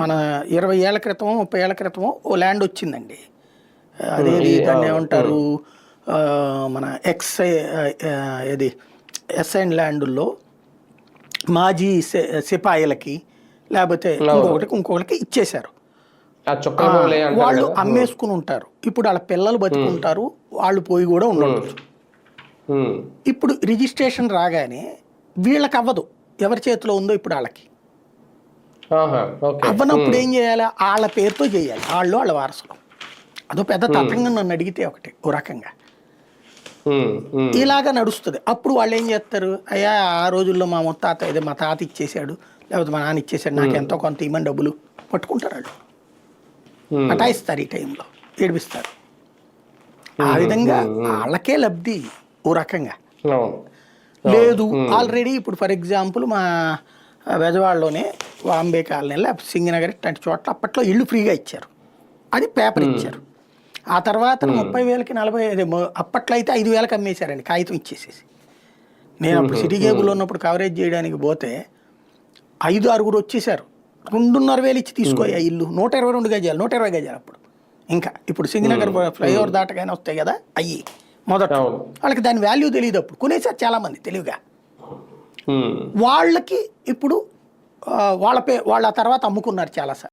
మన ఇరవై ఏళ్ళ క్రితం ముప్పై ఏళ్ళ క్రితం ఓ ల్యాండ్ వచ్చిందండి. అదేది దాన్ని ఏమంటారు? మన ఎక్స్ ఇది ఎస్ఐన్ ల్యాండ్లో మాజీ సిపాయిలకి లేకపోతే ఇంకొకటికి ఇంకొకటికి ఇచ్చేశారు. వాళ్ళు. అమ్మేసుకుని ఉంటారు ఇప్పుడు వాళ్ళ పిల్లలు బతుకుంటారు వాళ్ళు పోయి కూడా ఉండవచ్చు. ఇప్పుడు రిజిస్ట్రేషన్ రాగానే వీళ్ళకి అవ్వదు ఎవరి చేతిలో ఉందో ఇప్పుడు వాళ్ళకి. అవ్వనప్పుడు ఏం చేయాలి? వాళ్ళ పేరుతో చేయాలి. వాళ్ళు వాళ్ళ వారసులు. అదో పెద్ద తతంగా నన్ను అడిగితే ఒకటి ఓ రకంగా. ఇలాగా నడుస్తుంది. అప్పుడు వాళ్ళు ఏం చేస్తారు? అయ్యా ఆ రోజుల్లో మా ముత్తాత ఏదో మా తాత ఇచ్చేసాడు లేకపోతే మా నాన్న ఇచ్చేసాడు నాకు ఎంతో కొంత ఇమ్మని డబ్బులు పట్టుకుంటారు వాళ్ళు. అటాయిస్తారు ఈ టైంలో ఏడిపిస్తారు. ఆ విధంగా వాళ్ళకే లబ్ధి ఓ రకంగా. లేదు ఆల్రెడీ ఇప్పుడు ఫర్ ఎగ్జాంపుల్ మా బెజవాడలోనే వాంబే కాలనీ లేకపోతే సింగనగర్ ఇట్లాంటి చోట్ల అప్పట్లో ఇల్లు ఫ్రీగా ఇచ్చారు. అది పేపర్ ఇచ్చారు. ఆ తర్వాత ముప్పై వేలకి నలభై మొ- అప్పట్లో అయితే ఐదు వేలకు అమ్మేశారండి కాగితం ఇచ్చేసేసి. నేను అప్పుడు సిటీ కేబుల్లో ఉన్నప్పుడు కవరేజ్ చేయడానికి పోతే ఐదు ఆరుగురు వచ్చేసారు. రెండున్నర వేలు ఇచ్చి తీసుకోయా ఇల్లు. నూట ఇరవై రెండు గజాలు నూట ఇరవై గజాలు అప్పుడు. ఇంకా ఇప్పుడు సింగనగర్ ఫ్లైఓవర్ దాటగానే వస్తాయి కదా అయ్యి మొదట. వాళ్ళకి దాని వాల్యూ తెలియదు అప్పుడు. కొనేసారు చాలా మంది తెలివిగా. వాళ్ళకి ఇప్పుడు వాళ్ళ పే వాళ్ళ తర్వాత అమ్ముకున్నారు చాలాసార్లు